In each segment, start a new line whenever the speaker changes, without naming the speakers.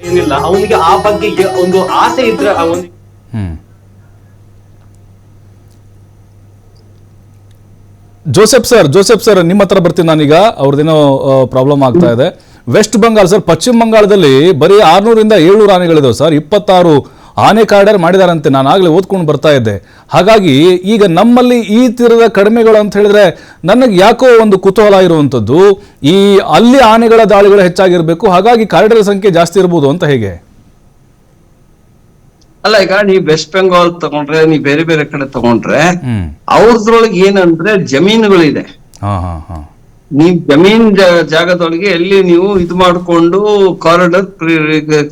ಏನಿಲ್ಲ. ಅವನಿಗೆ ಆ ಬಗ್ಗೆ ಒಂದು ಆಸೆ ಇದ್ರೆ ಅವನಿಗೆ
ಹ್ಮ್. ಜೋಸೆಫ್ ಸರ್ ಜೋಸೆಫ್ ಸರ್ ನಿಮ್ಮ ಹತ್ರ ಬರ್ತೀನಿ ನಾನೀಗ. ಅವ್ರದ್ದೇನೋ ಪ್ರಾಬ್ಲಮ್ ಆಗ್ತಾ ಇದೆ. ವೆಸ್ಟ್ ಬಂಗಾಲ್ ಸರ್ ಪಶ್ಚಿಮ ಬಂಗಾಳದಲ್ಲಿ ಬರೀ ಆರ್ನೂರಿಂದ ಏಳ್ನೂರು ಆನೆಗಳಿದಾವೆ ಸರ್. ಇಪ್ಪತ್ತಾರು ಆನೆ ಕಾರ್ಡರ್ ಮಾಡಿದಾರಂತೆ ನಾನು ಆಗಲೇ ಓದ್ಕೊಂಡು ಬರ್ತಾ ಇದ್ದೆ. ಹಾಗಾಗಿ ಈಗ ನಮ್ಮಲ್ಲಿ ಈ ತೀರದ ಕಡಿಮೆಗಳು ಅಂತ ಹೇಳಿದ್ರೆ ನನಗೆ ಯಾಕೋ ಒಂದು ಕುತೂಹಲ ಇರುವಂಥದ್ದು ಈ ಅಲ್ಲಿ ಆನೆಗಳ ದಾಳಿಗಳು ಹೆಚ್ಚಾಗಿರಬೇಕು ಹಾಗಾಗಿ ಕಾರ್ಡರ್ ಸಂಖ್ಯೆ ಜಾಸ್ತಿ ಇರ್ಬೋದು ಅಂತ ಹೇಗೆ?
ಅಲ್ಲ ಈಗ ನೀವು ವೆಸ್ಟ್ ಬೆಂಗಾಲ್ ತಗೊಂಡ್ರೆ ನೀವು ಬೇರೆ ಬೇರೆ ಕಡೆ ತಗೊಂಡ್ರೆ ಅವ್ರದ್ರೊಳಗೆ ಏನಂದ್ರೆ ಜಮೀನುಗಳಿದೆ.
ಹಾ ಹಾ ಹಾ.
ನೀವ್ ಜಮೀನ್ ಜಾಗದೊಳಗೆ ಎಲ್ಲಿ ನೀವು ಇದು ಮಾಡ್ಕೊಂಡು ಕಾರಿಡಾರ್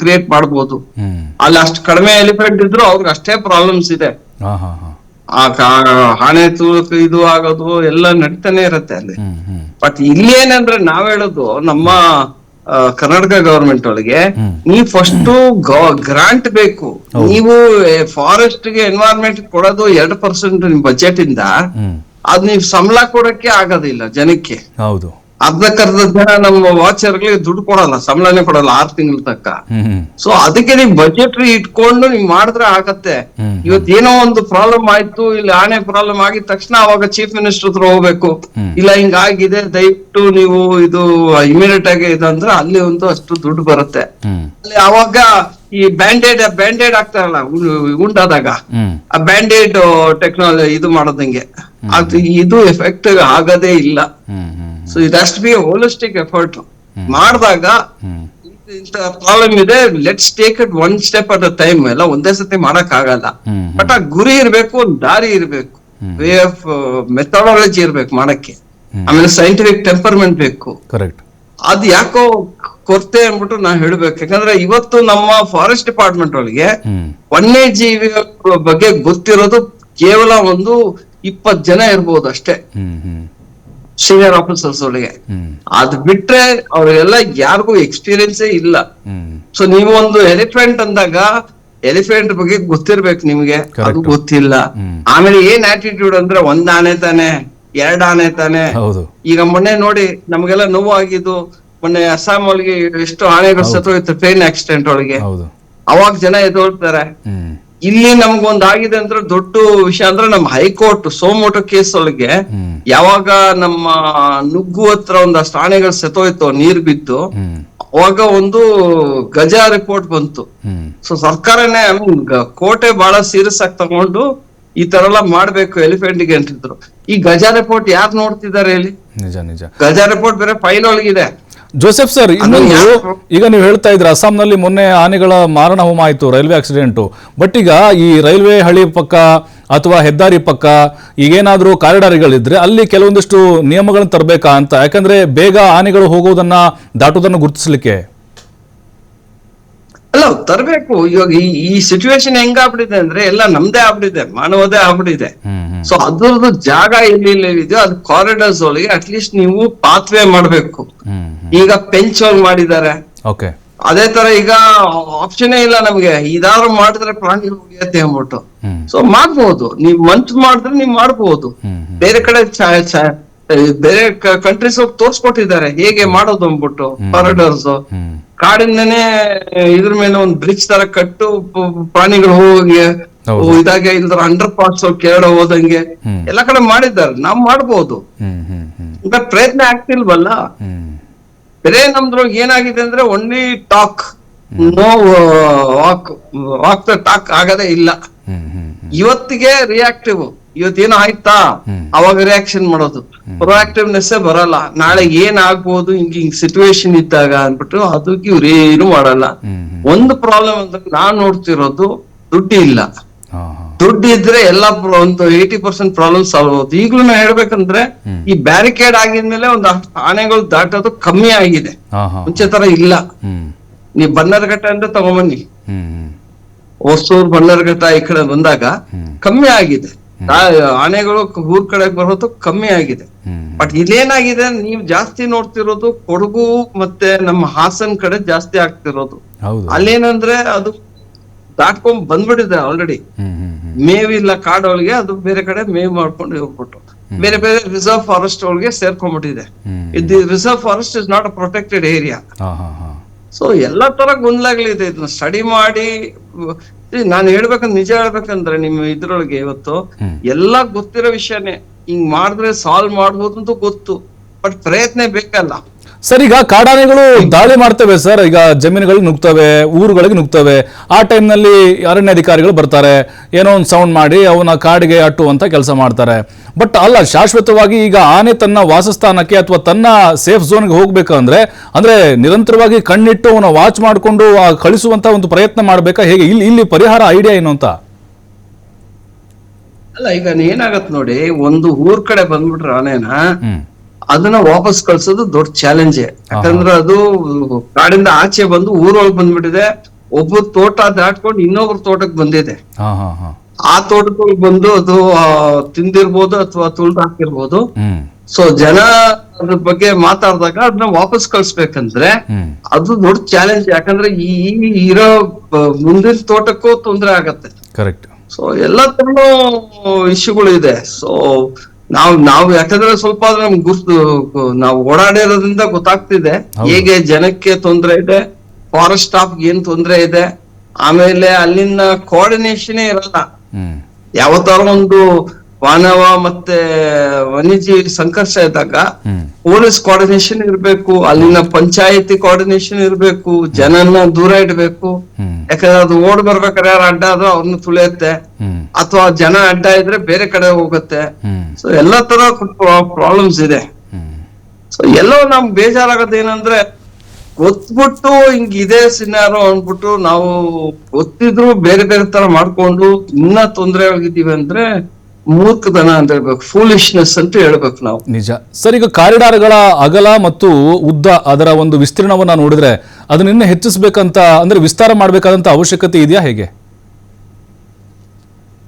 ಕ್ರಿಯೇಟ್
ಮಾಡಬಹುದು
ಅಲ್ಲಿ ಅಷ್ಟು ಕಡಿಮೆ ಎಲಿಫೆಂಟ್ ಇದ್ರು ಅವ್ರಿಗೆ ಅಷ್ಟೇ ಪ್ರಾಬ್ಲಮ್ಸ್ ಇದೆ. ಆ ಆನೆ ತೂಕ ಇದು ಆಗೋದು ಎಲ್ಲ ನಡೀತಾನೆ ಇರತ್ತೆ ಅಲ್ಲಿ. ಬಟ್ ಇಲ್ಲಿ ಏನಂದ್ರೆ ನಾವ್ ಹೇಳೋದು ನಮ್ಮ ಕರ್ನಾಟಕ ಗವರ್ಮೆಂಟ್ ಒಳಗೆ ನೀವ್ ಫಸ್ಟ್ ಗ್ರಾಂಟ್ ಬೇಕು. ನೀವು ಫಾರೆಸ್ಟ್ಗೆ ಎನ್ವೈರನ್ಮೆಂಟ್ ಕೊಡೋದು ಎರಡು ಪರ್ಸೆಂಟ್ ನಿಮ್ ಬಜೆಟ್ ಇಂದ ಅದ್ ನೀವ್ ಸಂಬಳ ಕೊಡಕ್ಕೆ ಆಗೋದಿಲ್ಲ ಜನಕ್ಕೆ.
ಹೌದು.
ಅರ್ಧಕ್ಕರ್ಧ ಜನ ನಮ್ಮ ವಾಚರ್ಗಳಿಗೆ ದುಡ್ಡು ಕೊಡಲ್ಲ ಸಂಬಳನೇ ಕೊಡಲ್ಲ ಆರ್ ತಿಂಗಳ
ತಕ್ಕ.
ಸೊ ಅದಕ್ಕೆ ನೀವು ಬಜೆಟ್ ಇಟ್ಕೊಂಡು ನೀವ್ ಮಾಡಿದ್ರೆ ಆಗತ್ತೆ.
ಇವತ್
ಇವತ್ತು ಏನೋ ಒಂದು ಪ್ರಾಬ್ಲಮ್ ಆಯ್ತು ಇಲ್ಲಿ ಆನೆ ಪ್ರಾಬ್ಲಮ್ ಆಗಿದ ತಕ್ಷಣ ಅವಾಗ ಚೀಫ್ ಮಿನಿಸ್ಟರ್ ಹತ್ರ ಹೋಗ್ಬೇಕು. ಇಲ್ಲ ಹಿಂಗಾಗಿದೆ ದಯವಿಟ್ಟು ನೀವು ಇದು ಇಮಿಡಿಯೇಟ್ ಆಗಿ ಇದಂದ್ರೆ ಅಲ್ಲಿ ಒಂದು ಅಷ್ಟು ದುಡ್ಡು ಬರುತ್ತೆ. ಅಲ್ಲಿ ಅವಾಗ ಈ ಬ್ಯಾಂಡೇಡ್ ಬ್ಯಾಂಡೇಡ್ ಆಗ್ತಾರಲ್ಲ ಉಂಡಾದಾಗ ಉಂಟಾದಾಗ ಆ ಬ್ಯಾಂಡೇಡ್ ಟೆಕ್ನಾಲಜಿ ಇದು ಮಾಡೋದಂಗೆ. ಅದು ಇದು ಎಫೆಕ್ಟ್ ಆಗದೇ ಇಲ್ಲ. So it has to be holistic effort ಮಾಡಿದಾಗ ಇಂತ ಪ್ರಾಬ್ಲಮ್ ಇದೆ let's take it one step at a time ಎಲ್ಲ ಒಂದೇ ಸತಿ ಮಾಡಕ್ ಆಗಲ್ಲ. ಬಟ್ ಆ ಗುರಿ ಇರ್ಬೇಕು ಒಂದ್ ದಾರಿ ಇರ್ಬೇಕು. ವೇ ಆಫ್ ಮೆಥಡಾಲಜಿ ಇರ್ಬೇಕು ಮಾಡಕ್ಕೆ. ಆಮೇಲೆ ಸೈಂಟಿಫಿಕ್ ಟೆಂಪರ್ಮೆಂಟ್ ಬೇಕು.
ಕರೆಕ್ಟ್
ಅದ್ ಯಾಕೋ ಕೊರತೆ ಅಂದ್ಬಿಟ್ಟು ನಾ ಹೇಳ್ಬೇಕು. ಯಾಕಂದ್ರೆ ಇವತ್ತು ನಮ್ಮ ಫಾರೆಸ್ಟ್ ಡಿಪಾರ್ಟ್ಮೆಂಟ್ ಒಳಗೆ
ವನ್ಯ
ವನ್ಯಜೀವಿಗಳ ಬಗ್ಗೆ ಗೊತ್ತಿರೋದು ಕೇವಲ ಒಂದು ಇಪ್ಪತ್ ಜನ ಇರ್ಬೋದು ಅಷ್ಟೇ. ಸೀನಿಯರ್ ಆಫೀಸರ್ಸ್ ಒಳಗೆ. ಅದ್ ಬಿಟ್ರೆ ಅವ್ರಿಗೆಲ್ಲ ಯಾರಿಗೂ ಎಕ್ಸ್ಪೀರಿಯನ್ಸೇ ಇಲ್ಲ. ಸೊ ನೀವು ಒಂದು ಎಲಿಫೆಂಟ್ ಅಂದಾಗ ಎಲಿಫೆಂಟ್ ಬಗ್ಗೆ ಗೊತ್ತಿರ್ಬೇಕು ನಿಮ್ಗೆ. ಅದು ಗೊತ್ತಿಲ್ಲ. ಆಮೇಲೆ ಏನ್ ಆಟಿಟ್ಯೂಡ್ ಅಂದ್ರೆ ಒಂದ್ ಆನೆ ತಾನೆ ಎರಡ್ ಆನೆ ತಾನೆ. ಈಗ ಮೊನ್ನೆ ನೋಡಿ ನಮ್ಗೆಲ್ಲ ನೋವು ಆಗಿದ್ದು ಮೊನ್ನೆ ಅಸ್ಸಾಂ ಒಳಗೆ ಎಷ್ಟು ಆನೆಗಳು ಸತ್ತೋಯ್ತು ಟ್ರೈನ್ ಆಕ್ಸಿಡೆಂಟ್ ಒಳಗೆ.
ಹೌದು.
ಅವಾಗ ಜನ ಎದ್ದೋಳ್ತಾರೆ ಇಲ್ಲಿ ನಮ್ಗೊಂದ್ ಆಗಿದೆ ಅಂದ್ರೆ ದೊಡ್ಡ ವಿಷಯ ಅಂದ್ರೆ ನಮ್ಮ ಹೈಕೋರ್ಟ್ ಸೋಮೋಟೋ ಕೇಸ್ ಒಳಗೆ ಯಾವಾಗ ನಮ್ಮ ನುಗ್ಗು ಹತ್ರ ಒಂದಷ್ಟು ಆನೆಗಳು ಸತ್ತೋಯ್ತು ನೀರ್ ಬಿದ್ದು ಅವಾಗ ಒಂದು ಗಜ ರಿಪೋರ್ಟ್ ಬಂತು. ಸೊ ಸರ್ಕಾರನೇ ಕೋಟೆ ಬಹಳ ಸೀರಿಯಸ್ ಆಗಿ ತಗೊಂಡು ಈ ತರ ಎಲ್ಲ ಮಾಡ್ಬೇಕು ಎಲಿಫೆಂಟ್ಗೆ ಅಂತಿದ್ರು. ಈ ಗಜ ರಿಪೋರ್ಟ್ ಯಾರು ನೋಡ್ತಿದ್ದಾರೆ ಹೇಳಿ
ನಿಜ ನಿಜ.
ಗಜ ರಿಪೋರ್ಟ್ ಬೇರೆ ಫೈಲ್ ಒಳಗಿದೆ.
ಜೋಸೆಫ್ ಸರ್ ಇನ್ನೊಂದು? ಈಗ ನೀವು ಹೇಳ್ತಾ ಇದ್ರೆ ಅಸ್ಸಾಂನಲ್ಲಿ ಮೊನ್ನೆ ಆನೆಗಳ ಮಾರಣ ಹೋಮ ಆಯಿತು ರೈಲ್ವೆ ಆಕ್ಸಿಡೆಂಟು. ಬಟ್ ಈಗ ಈ ರೈಲ್ವೆ ಹಳಿ ಪಕ್ಕ ಅಥವಾ ಹೆದ್ದಾರಿ ಪಕ್ಕ ಈಗೇನಾದರೂ ಕಾರಿಡಾರ್ಗಳಿದ್ರೆ ಅಲ್ಲಿ ಕೆಲವೊಂದಿಷ್ಟು ನಿಯಮಗಳನ್ನು ತರಬೇಕಾ ಅಂತ? ಯಾಕಂದ್ರೆ ಬೇಗ ಆನೆಗಳು ಹೋಗೋದನ್ನ ದಾಟುವುದನ್ನು ಗುರುತಿಸಲಿಕ್ಕೆ.
ಅಲ್ಲ ತರಬೇಕು. ಇವಾಗ ಈ ಈ ಸಿಚುವೇಶನ್ ಹೆಂಗಾಗ್ಬಿಟ್ಟಿದೆ ಅಂದ್ರೆ ಎಲ್ಲ ನಮ್ದೇ ಆಗ್ಬಿಟ್ಟಿದೆ ಮಾನವದೇ ಆಗ್ಬಿಟ್ಟಿದೆ. ಸೊ ಅದ್ರದ್ದು ಜಾಗ ಎಲ್ಲಿ ಇದೆಯೋ ಅದು ಕಾರಿಡಾರ್ಸ್ ಒಳಗೆ ಅಟ್ಲೀಸ್ಟ್ ನೀವು ಪಾತ್ವೇ ಮಾಡ್ಬೇಕು. ಈಗ ಪೆಂಚ್ ಮಾಡಿದ್ದಾರೆ. ಅದೇ ತರ ಈಗ ಆಪ್ಷನೇ ಇಲ್ಲ ನಮ್ಗೆ. ಇದಾದ್ರು ಮಾಡಿದ್ರೆ ಪ್ರಾಣಿ ಉಳಿಯತ್ತೆ ಅಂದ್ಬಿಟ್ಟು. ಸೊ ಮಾಡ್ಬಹುದು ನೀವ್ ಮಂತ್ ಮಾಡಿದ್ರೆ ನೀವ್ ಮಾಡ್ಬೋದು.
ಹ್ಮ್
ಬೇರೆ ಕಡೆ ಬೇರೆ ಕಂಟ್ರೀಸ್ ಹೋಗಿ ತೋರ್ಸ್ಕೊಟ್ಟಿದ್ದಾರೆ. ಹೇಗೆ ಮಾಡೋದು ಅಂದ್ಬಿಟ್ಟು ಕಾರಿಡಾರ್ಸ್ ಕಾಡಿಂದನೆ ಇದ್ರ ಮೇಲೆ ಒಂದ್ ಬ್ರಿಡ್ಜ್ ತರ ಕಟ್ಟು ಪ್ರಾಣಿಗಳು ಹೋಗಿ. ಇದಾಗೆ ಇಲ್ದ್ರ ಅಂಡರ್ ಪಾಸ್ ಕೇರಳ ಹೋದಂಗೆ. ಎಲ್ಲಾ ಕಡೆ ಮಾಡಿದ್ದಾರೆ. ನಾವ್ ಮಾಡ್ಬೋದು. ಪ್ರಯತ್ನ ಆಗ್ತಿಲ್ವಲ್ಲ? ಬೇರೆ ನಮ್ದ್ರೊಳಗೆ ಏನಾಗಿದೆ ಅಂದ್ರೆ only talk no walk walk talk ಆಗದೇ ಇಲ್ಲ. ಇವತ್ತಿಗೆ ರಿಯಾಕ್ಟಿವ್ ಇವತ್ತೇನೋ ಆಯ್ತಾ? ಅವಾಗ ರಿಯಾಕ್ಷನ್ ಮಾಡೋದು. ಪ್ರೊಆಕ್ಟಿವ್ನೆಸ್ ಬರಲ್ಲ. ನಾಳೆ ಏನ್ ಹಿಂಗ ಹಿಂಗ್ ಹಿಂಗ್ ಸಿಚುವೇಶನ್ ಇದ್ದಾಗ ಅನ್ಬಿಟ್ಟು ಅದಕ್ಕೆ ಇವ್ರು ಏನು ಮಾಡಲ್ಲ. ಒಂದು ಪ್ರಾಬ್ಲಮ್ ಅಂದ್ರೆ ನಾನ್ ನೋಡ್ತಿರೋದು ದುಡ್ಡು ಇಲ್ಲ. ದುಡ್ಡು ಇದ್ರೆ ಎಲ್ಲ ಒಂದು ಏಯ್ಟಿ ಪರ್ಸೆಂಟ್ ಪ್ರಾಬ್ಲಮ್ ಸಾಲ್ವ್ ಆಗುತ್ತೆ ಈಗಲೂ ನಾ ಹೇಳ್ಬೇಕಂದ್ರೆ ಈ ಬ್ಯಾರಿಕೇಡ್ ಆಗಿದ್ಮೇಲೆ ಒಂದು ಆನೆಗಳು ದಾಟೋದು ಕಮ್ಮಿ ಆಗಿದೆ. ಮುಂಚೆ ತರ ಇಲ್ಲ. ನೀವು ಬನ್ನರ್ಘಟ್ಟ ಅಂತ ತಗೊಂಬನ್ನಿ. ಹೊಸೂರ್ ಬನ್ನರ್ಘಟ್ಟ ಈ ಕಡೆ ಬಂದಾಗ ಕಮ್ಮಿ ಆಗಿದೆ. ಆನೆಗಳು ಊರ್ ಕಡೆ ಬರೋದು ಕಮ್ಮಿ ಆಗಿದೆ. ಬಟ್ ಇಲ್ಲೇನಾಗಿದೆ ನೀವು ಜಾಸ್ತಿ ನೋಡ್ತಿರೋದು ಕೊಡಗು ಮತ್ತೆ ನಮ್ಮ ಹಾಸನ್ ಕಡೆ ಜಾಸ್ತಿ ಆಗ್ತಿರೋದು. ಅಲ್ಲೇನಂದ್ರೆ ಅದು ದಾಟ್ಕೊಂಡ್ ಬಂದ್ಬಿಟ್ಟಿದೆ ಆಲ್ರೆಡಿ ಮೇವಿಲ್ಲ ಕಾಡೊಳಗೆ ಅದು ಬೇರೆ ಕಡೆ ಮೇವ್ ಮಾಡ್ಕೊಂಡು ಹೋಗ್ಬಿಟ್ಟು. ಬೇರೆ ಬೇರೆ ರಿಸರ್ವ್ ಫಾರೆಸ್ಟ್ ಒಳಗೆ ಸೇರ್ಕೊಂಡ್ಬಿಟ್ಟಿದೆ. ಇದು reserve forest is not a protected area so ಎಲ್ಲಾ ತರ ಗೊಂದಲಗಳಿದೆ. ಇದನ್ನ ಸ್ಟಡಿ ಮಾಡಿ ನಾನು ಹೇಳ್ಬೇಕಂದ್ರೆ ನಿಜ ಹೇಳ್ಬೇಕಂದ್ರೆ ನಿಮ್ ಇದ್ರೊಳಗೆ ಇವತ್ತು. ಎಲ್ಲಾ ಗೊತ್ತಿರೋ ವಿಷಯನೇ ಹಿಂಗ್ ಮಾಡಿದ್ರೆ ಸಾಲ್ವ್ ಮಾಡ್ಬೋದು ಅಂತ ಗೊತ್ತು ಬಟ್ ಪ್ರಯತ್ನ ಬೇಕಲ್ಲ
ಸರ್ ಈಗ ಕಾಡಾನೆಗಳು ದಾಳಿ ಮಾಡ್ತವೆ ಸರ್. ಈಗ ಜಮೀನುಗಳಿಗೆ ನುಗ್ತವೆ ಊರುಗಳಿಗೆ ನುಗ್ತವೆ. ಆ ಟೈಮ್ನಲ್ಲಿ ಅರಣ್ಯಾಧಿಕಾರಿಗಳು ಬರ್ತಾರೆ. ಏನೋ ಒಂದು ಸೌಂಡ್ ಮಾಡಿ ಅವನ ಕಾಡಿಗೆ ಅಟ್ಟುವಂತ ಕೆಲಸ ಮಾಡ್ತಾರೆ. ಬಟ್ ಅಲ್ಲ ಶಾಶ್ವತವಾಗಿ ಈಗ ಆನೆ ತನ್ನ ವಾಸಸ್ಥಾನಕ್ಕೆ ಅಥವಾ ತನ್ನ ಸೇಫ್ ಝೋನ್ಗೆ ಹೋಗ್ಬೇಕಂದ್ರೆ ಅಂದ್ರೆ ನಿರಂತರವಾಗಿ ಕಣ್ಣಿಟ್ಟು ಅವನ ವಾಚ್ ಮಾಡಿಕೊಂಡು ಕಳಿಸುವಂತ ಒಂದು ಪ್ರಯತ್ನ ಮಾಡ್ಬೇಕಾ? ಹೇಗೆ? ಇಲ್ಲಿ ಇಲ್ಲಿ ಪರಿಹಾರ ಐಡಿಯಾ ಏನು ಅಂತ?
ಅಲ್ಲ ಈಗ ಏನಾಗತ್ ನೋಡಿ ಒಂದು ಊರ್ ಕಡೆ ಬಂದ್ಬಿಟ್ರೆ ಆನೆನ ಅದನ್ನ ವಾಪಸ್ ಕಳ್ಸೋದು ದೊಡ್ಡ ಚಾಲೆಂಜ್ ಯಾಕಂದ್ರೆ ಅದು ಕಾಡಿಂದ ಆಚೆ ಬಂದು ಊರೊಳಗೆ ಬಂದ್ಬಿಟ್ಟಿದೆ. ಒಬ್ಬ ತೋಟ ದಾಟ್ಕೊಂಡು ಇನ್ನೊಬ್ರ ತೋಟಕ್ಕೆ ಬಂದಿದೆ. ಆ ತೋಟಕ್ಕೆ ಬಂದು ಅದು ತಿಂದಿರ್ಬೋದು ಅಥವಾ ತುಳಿದು ಹಾಕಿರ್ಬೋದು. ಸೊ ಜನ ಅದ್ರ ಬಗ್ಗೆ ಮಾತಾಡಿದಾಗ ಅದನ್ನ ವಾಪಸ್ ಕಳ್ಸ್ಬೇಕಂದ್ರೆ ಅದು ದೊಡ್ಡ ಚಾಲೆಂಜ್ ಯಾಕಂದ್ರೆ ಈ ಈ ಇರೋ ಮುಂದಿನ ತೋಟಕ್ಕೂ ತೊಂದರೆ ಆಗತ್ತೆ.
ಕರೆಕ್ಟ್
ಸೊ ಎಲ್ಲ ತರನು ಇಶ್ಯೂಗಳು ಇದೆ. ಸೊ ನಾವು ನಾವು ಯಾಕಂದ್ರೆ ಸ್ವಲ್ಪ ಆದ್ರೆ ನಮ್ಗೆ ಗುರ್ತು ನಾವು ಓಡಾಡಿರೋದ್ರಿಂದ ಗೊತ್ತಾಗ್ತಿದೆ. ಹೇಗೆ ಜನಕ್ಕೆ ತೊಂದ್ರೆ ಇದೆ ಫಾರೆಸ್ಟ್ ಸ್ಟಾಫ್ ಏನ್ ತೊಂದ್ರೆ ಇದೆ ಆಮೇಲೆ ಅಲ್ಲಿನ ಕೋಆರ್ಡಿನೇಷನ್ ಇರಲ್ಲ. ಯಾವತ್ತಾರ ಒಂದು ಮಾನವ ಮತ್ತೆ ವನ್ಯಜೀವಿ ಸಂಘರ್ಷ ಇದ್ದಾಗ ಪೊಲೀಸ್ ಕೋಆರ್ಡಿನೇಷನ್ ಇರಬೇಕು, ಅಲ್ಲಿನ ಪಂಚಾಯತಿ ಕೋಆರ್ಡಿನೇಷನ್ ಇರಬೇಕು, ಜನನ್ನ ದೂರ ಇಡಬೇಕು. ಯಾಕಂದ್ರೆ ಅದು ಓಡ್ ಬರ್ಬೇಕಾದ್ರೆ ಯಾರು ಅಡ್ಡ ಆದ್ರೂ ಅವ್ರನ್ನ ತುಳಿಯುತ್ತೆ. ಅಥವಾ ಜನ ಅಡ್ಡ ಇದ್ರೆ ಬೇರೆ ಕಡೆ ಹೋಗುತ್ತೆ. ಸೊ ಎಲ್ಲಾ ತರ ಪ್ರಾಬ್ಲಮ್ಸ್ ಇದೆ. ಸೊ ಎಲ್ಲೋ ನಮ್ ಬೇಜಾರಾಗೋದು ಏನಂದ್ರೆ ಗೊತ್ಬಿಟ್ಟು ಹಿಂಗ್ ಇದೇ ಸಿನಾರೋ ಅಂದ್ಬಿಟ್ಟು ನಾವು ಗೊತ್ತಿದ್ರು ಬೇರೆ ಬೇರೆ ತರ ಮಾಡ್ಕೊಂಡು ಇನ್ನ ತೊಂದರೆ ಆಗಿದ್ದೀವಿ ಅಂದ್ರೆ ಮೂರ್ಖತನ ಅಂತ ಹೇಳ್ಬೇಕು ಫೂಲಿಶ್ನೆಸ್ ಅಂತ ಹೇಳ್ಬೇಕು ನಾವು.
ನಿಜ. ಸರ್ ಈಗ ಕಾರಿಡಾರ್ಗಳ ಅಗಲ ಮತ್ತು ಉದ್ದ ಅದರ ಒಂದು ವಿಸ್ತೀರ್ಣವನ್ನ ನೋಡಿದ್ರೆ ಅದನ್ನ ಇನ್ನೂ ಹೆಚ್ಚಿಸಬೇಕಂತ ಅಂದ್ರೆ ವಿಸ್ತಾರ ಮಾಡಬೇಕಾದಂತ ಅವಶ್ಯಕತೆ ಇದೆಯಾ ಹೇಗೆ?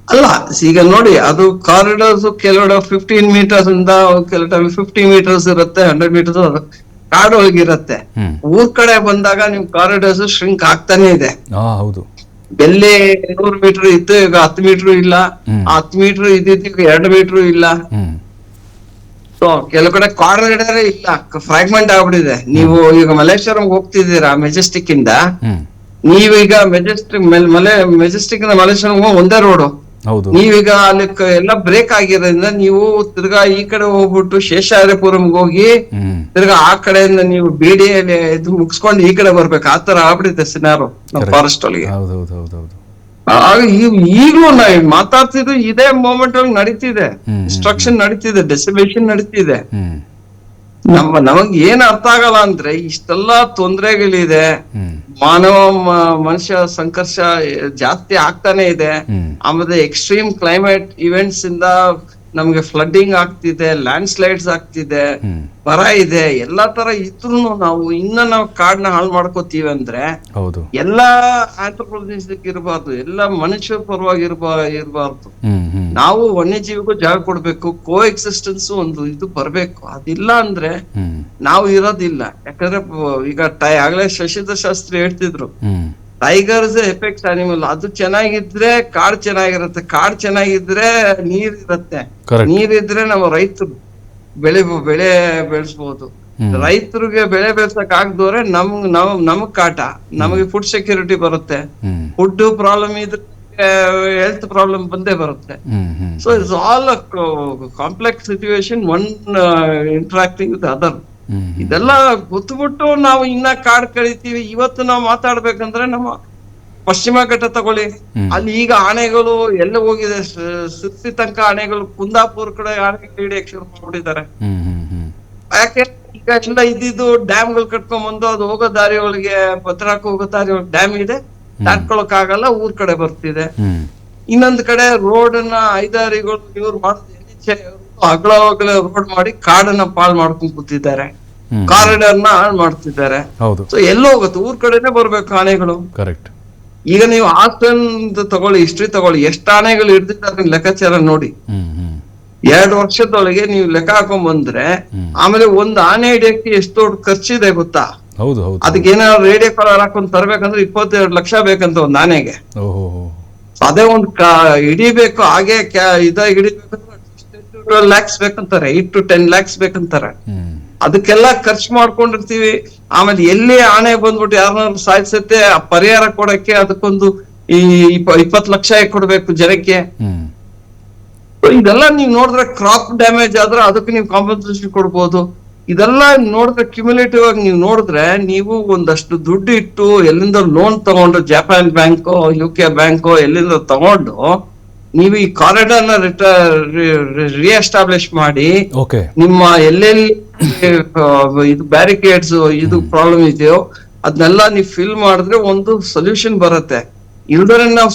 ಅಲ್ಲ ಈಗ ನೋಡಿ ಅದು ಕಾರಿಡಾರ್ಸ್ ಕೆಲವು ಫಿಫ್ಟೀನ್ ಮೀಟರ್ಸ್ ಇಂದ ಕೆಲವು ಫಿಫ್ಟಿ ಮೀಟರ್ಸ್ ಇರುತ್ತೆ ಹಂಡ್ರೆಡ್ ಮೀಟರ್ಸ್ ಕಾಡು ಹೋಗಿರುತ್ತೆ
ಹ್ಮ್.
ಊರ್ ಕಡೆ ಬಂದಾಗ ನಿಮ್ ಕಾರಿಡಾರ್ಸ್ ಶ್ರಿಂಕ್ ಆಗ್ತಾನೆ ಇದೆ.
ಹೌದು.
ಎಲ್ಲಿ ನೂರು ಮೀಟರ್ ಇತ್ತು ಈಗ ಹತ್ತು ಮೀಟರ್ ಇಲ್ಲ. ಹತ್ತು ಮೀಟರ್ ಇದ್ದಿದ್ದು ಈಗ ಎರಡು ಮೀಟರ್ ಇಲ್ಲ. ಸೊ ಕೆಲವು ಕಡೆ ಕಾರ್ಡರ್ ಇಲ್ಲ. ಫ್ರಾಗ್ಮೆಂಟ್ ಆಗ್ಬಿಟ್ಟಿದೆ. ನೀವು ಈಗ ಮಲೇಶ್ವರಂ ಹೋಗ್ತಿದ್ದೀರಾ ಮೆಜೆಸ್ಟಿಕ್ ಇಂದ. ನೀವೀಗ ಮೆಜೆಸ್ಟಿಕ್ ಮಲೆ ಮೆಜೆಸ್ಟಿಕ್ ಇಂದ ಮಲೇಶ್ವರಂ ಒಂದೇ ರೋಡು ನೀವೀಗ ಅಲ್ಲಿ ಎಲ್ಲ ಬ್ರೇಕ್ ಆಗಿರೋದ್ರಿಂದ ನೀವು ತಿರ್ಗಾ ಈ ಕಡೆ ಹೋಗ್ಬಿಟ್ಟು ಶೇಷಾದ್ರಿಪುರಂಗೆ ಹೋಗಿ ತಿರ್ಗಾ ಆ ಕಡೆಯಿಂದ ನೀವು ಬಿಡಿ ಇದು ಮುಗಿಸ್ಕೊಂಡು ಈ ಕಡೆ ಬರ್ಬೇಕು. ಆ ತರ ಆಗ್ಬಿಡುತ್ತೆ ಸಿನಾರು ನಮ್ಮ. ಫಾರೆಸ್ಟ್ ಒಳಗೆ ಈಗ್ಲೂ ನಾವು ಮಾತಾಡ್ತಿದ್ದು ಇದೇ ಮೂಮೆಂಟ್ ಅಲ್ಲಿ ನಡೀತಿದೆ. ಇನ್ಸ್ಟ್ರಕ್ಷನ್ ನಡೀತಿದೆ ಡೆಸಿಬೇಷನ್ ನಡೀತಿದೆ. ನಮ್ಮ ನಮಗ್ ಏನ್ ಅರ್ಥ ಆಗಲ್ಲ ಅಂದ್ರೆ ಇಷ್ಟೆಲ್ಲ ತೊಂದರೆಗಳಿದೆ. ಮಾನವ ಮನುಷ್ಯ ಸಂಘರ್ಷ ಜಾಸ್ತಿ ಆಗ್ತಾನೆ ಇದೆ. ಆಮೇಲೆ ಎಕ್ಸ್ಟ್ರೀಮ್ ಕ್ಲೈಮೇಟ್ ಇವೆಂಟ್ಸ್ ಇಂದ ನಮ್ಗೆ ಫ್ಲಡ್ಡಿಂಗ್ ಆಗ್ತಿದೆ ಲ್ಯಾಂಡ್ ಸ್ಲೈಡ್ಸ್ ಆಗ್ತಿದೆ ಬರ ಇದೆ ಎಲ್ಲಾ ತರ ಇದ್ರು ನಾವು ಇನ್ನ ನಾವು ಕಾಡ್ನ ಹಾಳು ಮಾಡ್ಕೋತೀವಿ ಅಂದ್ರೆ
ಹೌದು.
ಎಲ್ಲಾ ಆಂಥ್ರೋಪೊಲಜಿಸ್ಟಿಕ್ ಇರಬಾರ್ದು ಎಲ್ಲಾ ಮನುಷ್ಯ ಪರವಾಗಿ ಇರಬಾ ಇರಬಾರ್ದು. ನಾವು ವನ್ಯಜೀವಿಗೂ ಜಾಗ ಕೊಡ್ಬೇಕು ಕೋ ಎಕ್ಸಿಸ್ಟೆನ್ಸ್ ಒಂದು ಇದು ಬರ್ಬೇಕು. ಅದಿಲ್ಲ ಅಂದ್ರೆ ನಾವು ಇರೋದಿಲ್ಲ. ಯಾಕಂದ್ರೆ ಈಗ ಟೈ ಆಗ್ಲೇ ಶಶಿಧರ್ ಶಾಸ್ತ್ರಿ ಹೇಳ್ತಿದ್ರು. ಟೈಗರ್ಸ್ ಎಫೆಕ್ಟ್ ಅನಿಮಲ್ ಅದು ಚೆನ್ನಾಗಿದ್ರೆ ಕಾಡ್ ಚೆನ್ನಾಗಿರುತ್ತೆ. ಕಾಡ್ ಚೆನ್ನಾಗಿದ್ರೆ ನೀರ್ ಇರುತ್ತೆ
ನೀರ್
ಇದ್ರೆ ನಾವು ರೈತರು ಬೆಳೆ ಬೆಳೆ
ಬೆಳೆಸಬಹುದು
ರೈತರಿಗೆ ಬೆಳೆ ಬೆಳ್ಸಕ್ ಆಗ್ದೋರೆ ನಮ್ ನಾವ್ ನಮಗ್ ಕಾಟ. ನಮಗೆ ಫುಡ್ ಸೆಕ್ಯೂರಿಟಿ ಬರುತ್ತೆ. ಫುಡ್ ಪ್ರಾಬ್ಲಮ್ ಇದ್ರೆ ಹೆಲ್ತ್ ಪ್ರಾಬ್ಲಮ್ ಬಂದೇ ಬರುತ್ತೆ. So it's all complex situation one interacting with other ಇದೆಲ್ಲ ಗೊತ್ತುಬಿಟ್ಟು ನಾವು ಇನ್ನ ಕಾಡ್ ಕಳಿತೀವಿ. ಇವತ್ತು ನಾವು ಮಾತಾಡ್ಬೇಕಂದ್ರೆ ನಮ್ಮ ಪಶ್ಚಿಮ ಘಟ್ಟ ತಗೊಳ್ಳಿ. ಅಲ್ಲಿ ಈಗ ಆನೆಗಳು ಎಲ್ಲ ಹೋಗಿದೆ. ಸುತ್ತಿ ತನಕ ಆನೆಗಳು ಕುಂದಾಪುರ್ ಕಡೆ ಆನೆ ಕ್ರೀಡೆ ಶುರು ಮಾಡ್ಬಿಟ್ಟಿದ್ದಾರೆ. ಯಾಕೆ? ಈಗ ಎಲ್ಲ ಇದ್ದಿದ್ದು ಡ್ಯಾಮ್ಗಳು ಕಟ್ಕೊಂಡ್ ಬಂದು ಅದು ಹೋಗೋ ದಾರಿ ಒಳಗೆ ಭದ್ರಾಕ್ ಹೋಗೋ ದಾರಿ ಒಳಗೆ ಡ್ಯಾಮ್ ಇದೆ. ದಾಟ್ಕೊಳಕ್ ಆಗಲ್ಲ ಊರ್ ಕಡೆ ಬರ್ತಿದೆ. ಇನ್ನೊಂದ್ ಕಡೆ ರೋಡ್ನ ಐದಾರಿಗಳು ಇವ್ರು ಮಾಡಿ ಅಗ್ಲ ಅವ್ರು ಅಗಲ ಅಗಲ ರೋಡ್ ಮಾಡಿ ಕಾಡನ್ನ ಪಾಲ್ ಮಾಡ್ಕೊಂಡ್ ಕೂತಿದ್ದಾರೆ.
ಹ್ಮ್
ಕಾರಿಡಾರ್ನ ಹಾಳು ಮಾಡ್ತಿದ್ದಾರೆ ಸೊ ಎಲ್ಲೋ ಹೋಗುತ್ತೆ ಊರ್ ಕಡೆನೆ ಬರ್ಬೇಕು ಆನೆಗಳು
ಕರೆಕ್ಟ್
ಈಗ ನೀವು ಆಸ್ಟನ್ ತಗೊಳ್ಳಿ ಹಿಸ್ಟ್ರಿ ತಗೊಳ್ಳಿ ಎಷ್ಟು ಆನೆಗಳು ಹಿಡ್ದಿದ್ದಾರೆ ಲೆಕ್ಕಾಚಾರ ನೋಡಿ ಎರಡು ವರ್ಷದೊಳಗೆ ನೀವು ಲೆಕ್ಕ ಹಾಕೊಂಡ್ ಬಂದ್ರೆ ಆಮೇಲೆ ಒಂದ್ ಆನೆ ಹಿಡಿಯಕ್ಕೆ ಎಷ್ಟು ದೊಡ್ಡ ಖರ್ಚಿದೆ ಗೊತ್ತಾ ಅದಕ್ಕೆ ಏನಾದ್ರು ರೇಡಿಯೋ ಕಾಲರ್ ಹಾಕೊಂಡ್ ತರ್ಬೇಕಂದ್ರೆ ಇಪ್ಪತ್ತೆರಡು ಲಕ್ಷ ಬೇಕಂತ ಒಂದ್ ಆನೆಗೆ ಅದೇ ಒಂದ್ ಹಿಡಿಬೇಕು ಹಾಗೆ ಇದ ಇದಾಗಿ ಹಿಡಿಬೇಕು ಲ್ಯಾಕ್ಸ್ ಬೇಕಂತಾರೆ ಏಟ್ ಟು ಟೆನ್ ಲ್ಯಾಕ್ಸ್ ಬೇಕಂತಾರೆ ಅದಕ್ಕೆಲ್ಲ ಖರ್ಚು ಮಾಡ್ಕೊಂಡಿರ್ತೀವಿ. ಆಮೇಲೆ ಎಲ್ಲಿ ಆಣೆ ಬಂದ್ಬಿಟ್ಟು ಯಾರನ್ನ ಸಾಯಿಸುತ್ತೆ ಆ ಪರಿಹಾರ ಕೊಡಕ್ಕೆ ಅದಕ್ಕೊಂದು ಈ ಇಪ್ಪತ್ ಲಕ್ಷ ಕೊಡ್ಬೇಕು ಜನಕ್ಕೆ. ಇದೆಲ್ಲ ನೀವು ನೋಡಿದ್ರೆ ಕ್ರಾಪ್ ಡ್ಯಾಮೇಜ್ ಆದ್ರೆ ಅದಕ್ಕೆ ನೀವು ಕಾಂಪನ್ಸೇಷನ್ ಕೊಡ್ಬೋದು. ಇದೆಲ್ಲ ನೋಡಿದ್ರೆ ಕ್ಯುಮುಲೇಟಿವ್ ಆಗಿ ನೀವು ನೋಡಿದ್ರೆ ನೀವು ಒಂದಷ್ಟು ದುಡ್ಡು ಇಟ್ಟು ಎಲ್ಲಿಂದ ಲೋನ್ ತಗೊಂಡು ಜಪಾನ್ ಬ್ಯಾಂಕೋ ಯು ಕೆ ಬ್ಯಾಂಕೋ ಎಲ್ಲಿಂದ ತಗೊಂಡು ನೀವು ಈ ಕಾರಿಡಾರ್ನ ರಿಎಸ್ಟಾಬ್ಲಿಷ್ ಮಾಡಿ ನಿಮ್ಮ ಎಲ್ಲೆಲ್ಲಿ ಇದು ಬ್ಯಾರಿಕೇಡ್ಸ್ ಇದು ಪ್ರಾಬ್ಲಮ್ ಇದೆಯೋ ಅದನ್ನೆಲ್ಲ ನೀವು ಫಿಲ್ ಮಾಡಿದ್ರೆ ಒಂದು ಸೊಲ್ಯೂಷನ್ ಬರುತ್ತೆ. ಇಲ್ದರೆ ನಾವು